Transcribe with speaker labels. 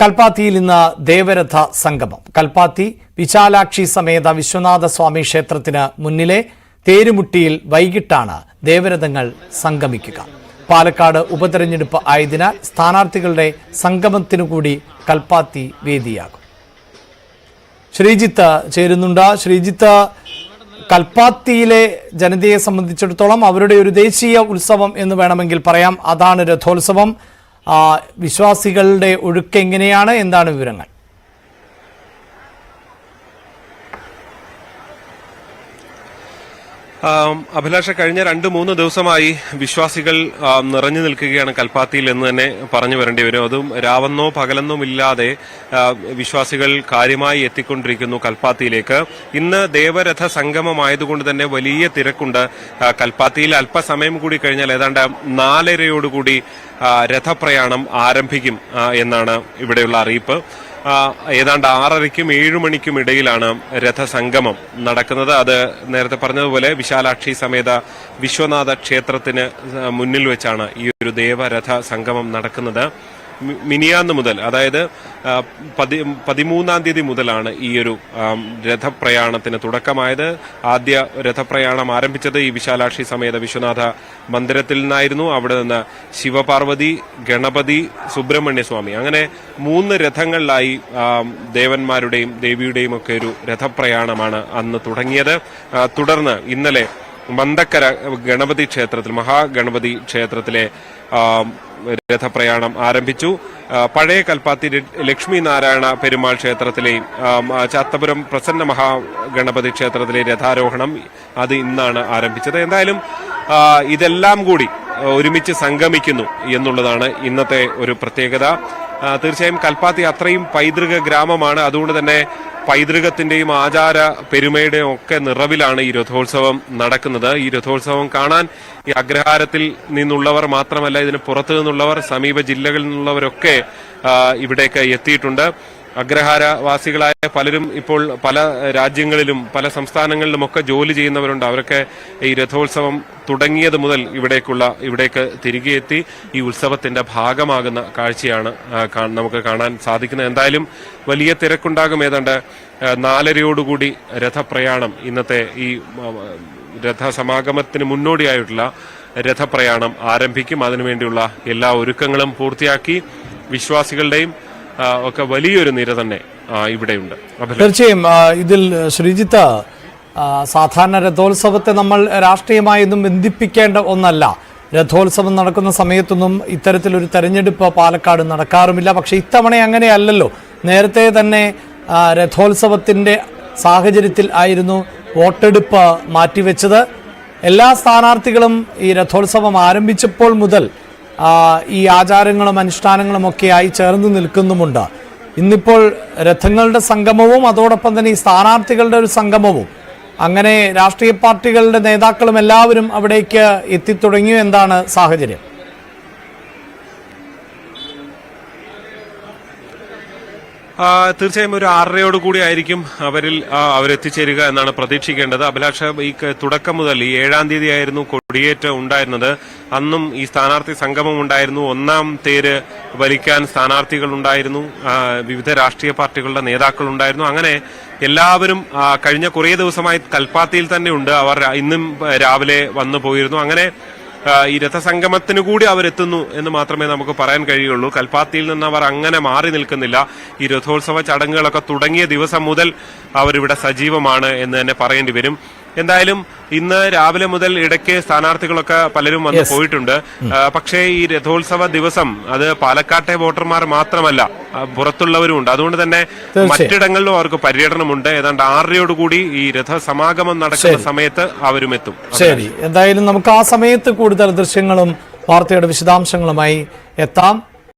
Speaker 1: കൽപ്പാത്തിയിൽ ഇന്ന് ദേവരഥ സംഗമം. കൽപ്പാത്തി വിശാലാക്ഷി സമേത വിശ്വനാഥ സ്വാമി ക്ഷേത്രത്തിന് മുന്നിലെ തേരുമുട്ടിയിൽ വൈകിട്ടാണ് ദേവരഥങ്ങൾ സംഗമിക്കുക. പാലക്കാട് ഉപതെരഞ്ഞെടുപ്പ് ആയതിനാൽ സ്ഥാനാർത്ഥികളുടെ സംഗമത്തിനു കൂടി കൽപ്പാത്തി വേദിയാകും. ശ്രീജിത്ത് ചേരുന്നുണ്ട്. ശ്രീജിത്ത് കൽപ്പാത്തിയിലെ ജനതയെ സംബന്ധിച്ചിടത്തോളം അവരുടെ ഒരു ദേശീയ ഉത്സവം എന്ന് വേണമെങ്കിൽ പറയാം. അതാണ് രഥോത്സവം. വിശ്വാസികളുടെ ഒഴുക്ക് എങ്ങനെയാണ്? എന്താണ് വിവരങ്ങൾ?
Speaker 2: അഭിലാഷ കഴിഞ്ഞ രണ്ട് മൂന്ന് ദിവസമായി വിശ്വാസികൾ നിറഞ്ഞു നിൽക്കുകയാണ് കൽപ്പാത്തിയിൽ എന്ന് തന്നെ പറഞ്ഞു വരേണ്ടി വരും. അതും രാവെന്നോ പകലെന്നോ ഇല്ലാതെ വിശ്വാസികൾ കാര്യമായി എത്തിക്കൊണ്ടിരിക്കുന്നു കൽപ്പാത്തിയിലേക്ക്. ഇന്ന് ദേവരഥ സംഗമമായതുകൊണ്ട് തന്നെ വലിയ തിരക്കുണ്ട്. കൽപ്പാത്തിയിൽ അല്പസമയം കൂടി കഴിഞ്ഞാൽ ഏതാണ്ട് നാലരയോടുകൂടി രഥപ്രയാണം ആരംഭിക്കും എന്നാണ് ഇവിടെയുള്ള അറിയിപ്പ്. ഏതാണ്ട് ആറരയ്ക്കും ഏഴു മണിക്കും ഇടയിലാണ് രഥസംഗമം നടക്കുന്നത്. അത് നേരത്തെ പറഞ്ഞതുപോലെ വിശാലാക്ഷി സമേത വിശ്വനാഥ ക്ഷേത്രത്തിന് മുന്നിൽ വെച്ചാണ് ഈ ഒരു ദേവരഥ സംഗമം നടക്കുന്നത്. മിനിയാന്ന് മുതൽ അതായത് പതി പതിമൂന്നാം തീയതി മുതലാണ് ഈ ഒരു രഥപ്രയാണത്തിന് തുടക്കമായത്. ആദ്യ രഥപ്രയാണം ആരംഭിച്ചത് ഈ വിശാലാക്ഷി സമേത വിശ്വനാഥ മന്ദിരത്തിൽ നിന്നായിരുന്നു. അവിടെ നിന്ന് ശിവപാർവതി ഗണപതി സുബ്രഹ്മണ്യസ്വാമി അങ്ങനെ മൂന്ന് രഥങ്ങളിലായി ദേവന്മാരുടെയും ദേവിയുടെയും ഒക്കെ ഒരു രഥപ്രയാണമാണ് അന്ന് തുടങ്ങിയത്. തുടർന്ന് ഇന്നലെ മന്ദക്കര ഗണപതി ക്ഷേത്രത്തിൽ മഹാഗണപതി ക്ഷേത്രത്തിലെ രഥപ്രയാണം ആരംഭിച്ചു. പഴയ കൽപ്പാത്തി ലക്ഷ്മി നാരായണ പെരുമാൾ ആ, ചാത്തപുരം പ്രസന്ന മഹാഗണപതി ക്ഷേത്രത്തിലെ രഥാരോഹണം അത് ഇന്നാണ് ആരംഭിച്ചത്. എന്തായാലും ഇതെല്ലാം കൂടി ഒരുമിച്ച് സംഗമിക്കുന്നു എന്നുള്ളതാണ് ഇന്നത്തെ ഒരു പ്രത്യേകത. തീർച്ചയായും കൽപ്പാത്തി അത്രയും പൈതൃക ഗ്രാമമാണ്. അതുകൊണ്ട് തന്നെ പൈതൃകത്തിന്റെയും ആചാര പെരുമയുടെയും ഒക്കെ നിറവിലാണ് ഈ രഥോത്സവം നടക്കുന്നത്. ഈ രഥോത്സവം കാണാൻ ഈ അഗ്രഹാരത്തിൽ നിന്നുള്ളവർ മാത്രമല്ല ഇതിന് പുറത്തു നിന്നുള്ളവർ സമീപ ജില്ലകളിൽ നിന്നുള്ളവരൊക്കെ ഇവിടേക്ക് എത്തിയിട്ടുണ്ട്. അഗ്രഹാരവാസികളായ പലരും ഇപ്പോൾ പല രാജ്യങ്ങളിലും പല സംസ്ഥാനങ്ങളിലുമൊക്കെ ജോലി ചെയ്യുന്നവരുണ്ട്. അവരൊക്കെ ഈ രഥോത്സവം തുടങ്ങിയത് മുതൽ ഇവിടേക്കുള്ള ഇവിടേക്ക് തിരികെ എത്തി ഈ ഉത്സവത്തിന്റെ ഭാഗമാകുന്ന കാഴ്ചയാണ് നമുക്ക് കാണാൻ സാധിക്കുന്നത്. എന്തായാലും വലിയ തിരക്കുണ്ടാകും. ഏതാണ്ട് നാലരയോടുകൂടി രഥപ്രയാണം ഇന്നത്തെ ഈ രഥസമാഗമത്തിന് മുന്നോടിയായിട്ടുള്ള രഥപ്രയാണം ആരംഭിക്കും. അതിനുവേണ്ടിയുള്ള എല്ലാ ഒരുക്കങ്ങളും പൂർത്തിയാക്കി വിശ്വാസികളുടെയും ഒക്കെ വലിയൊരു നിര തന്നെ ഇവിടെയുണ്ട്.
Speaker 1: തീർച്ചയായും ഇതിൽ ശ്രീജിത്ത് സാധാരണ രഥോത്സവത്തെ നമ്മൾ രാഷ്ട്രീയമായൊന്നും ബന്ധിപ്പിക്കേണ്ട ഒന്നല്ല. രഥോത്സവം നടക്കുന്ന സമയത്തൊന്നും ഇത്തരത്തിലൊരു തെരഞ്ഞെടുപ്പ് പാലക്കാട് നടക്കാറുമില്ല. പക്ഷേ ഇത്തവണ അങ്ങനെയല്ലല്ലോ നേരത്തെ തന്നെ രഥോത്സവത്തിന്റെ സാഹചര്യത്തിൽ ആയിരുന്നു വോട്ടെടുപ്പ് മാറ്റിവെച്ചത്. എല്ലാ സ്ഥാനാർത്ഥികളും ഈ രഥോത്സവം ആരംഭിച്ചപ്പോൾ മുതൽ ഈ ആചാരങ്ങളും അനുഷ്ഠാനങ്ങളും ഒക്കെയായി ചേർന്ന് നിൽക്കുന്നുമുണ്ട്. ഇന്നിപ്പോൾ രഥങ്ങളുടെ സംഗമവും അതോടൊപ്പം തന്നെ ഈ സ്ഥാനാർത്ഥികളുടെ ഒരു സംഗമവും. അങ്ങനെ രാഷ്ട്രീയ പാർട്ടികളുടെ നേതാക്കളും എല്ലാവരും അവിടേക്ക് എത്തിത്തുടങ്ങിയോ? എന്താണ് സാഹചര്യം?
Speaker 2: തീർച്ചയായും ഒരു ആറരയോട് കൂടി ആയിരിക്കും അവരിൽ അവരെത്തിച്ചേരുക എന്നാണ് പ്രതീക്ഷിക്കേണ്ടത്. അഭിലാഷ ഈ തുടക്കം മുതൽ ഈ ഏഴാം തീയതി ആയിരുന്നു കൊടിയേറ്റം ഉണ്ടായിരുന്നത്. അന്നും ഈ സ്ഥാനാർത്ഥി സംഗമം ഉണ്ടായിരുന്നു. ഒന്നാം തേര് വലിക്കാൻ സ്ഥാനാർത്ഥികൾ ഉണ്ടായിരുന്നു. വിവിധ രാഷ്ട്രീയ പാർട്ടികളുടെ നേതാക്കൾ ഉണ്ടായിരുന്നു. അങ്ങനെ എല്ലാവരും കഴിഞ്ഞ കുറേ ദിവസമായി കൽപ്പാത്തിയിൽ തന്നെ ഉണ്ട്. അവർ ഇന്നും രാവിലെ വന്നു പോയിരുന്നു. അങ്ങനെ ഈ രഥസംഗമത്തിന് കൂടി അവരെത്തുന്നു എന്ന് മാത്രമേ നമുക്ക് പറയാൻ കഴിയുള്ളൂ. കൽപ്പാത്തിയിൽ നിന്ന് അവർ അങ്ങനെ മാറി നിൽക്കുന്നില്ല. ഈ രഥോത്സവ ചടങ്ങുകളൊക്കെ തുടങ്ങിയ ദിവസം മുതൽ അവരിവിടെ സജീവമാണ് എന്ന് തന്നെ പറയേണ്ടി വരും. എന്തായാലും ഇന്ന് രാവിലെ മുതൽ ഇടയ്ക്ക് സ്ഥാനാർത്ഥികളൊക്കെ പലരും വന്ന് പോയിട്ടുണ്ട്. പക്ഷേ ഈ രഥോത്സവ ദിവസം അത് പാലക്കാട്ടെ വോട്ടർമാർ മാത്രമല്ല പുറത്തുള്ളവരും ഉണ്ട്. അതുകൊണ്ട് തന്നെ. മറ്റിടങ്ങളിലും അവർക്ക് പര്യടനമുണ്ട്. ഏതാണ്ട് ആറരയോടുകൂടി ഈ രഥസമാഗമം നടക്കുന്ന സമയത്ത് അവരും എത്തും.
Speaker 1: ശരി. എന്തായാലും നമുക്ക് ആ സമയത്ത് കൂടുതൽ ദൃശ്യങ്ങളും വാർത്തയുടെ വിശദാംശങ്ങളുമായി എത്താം.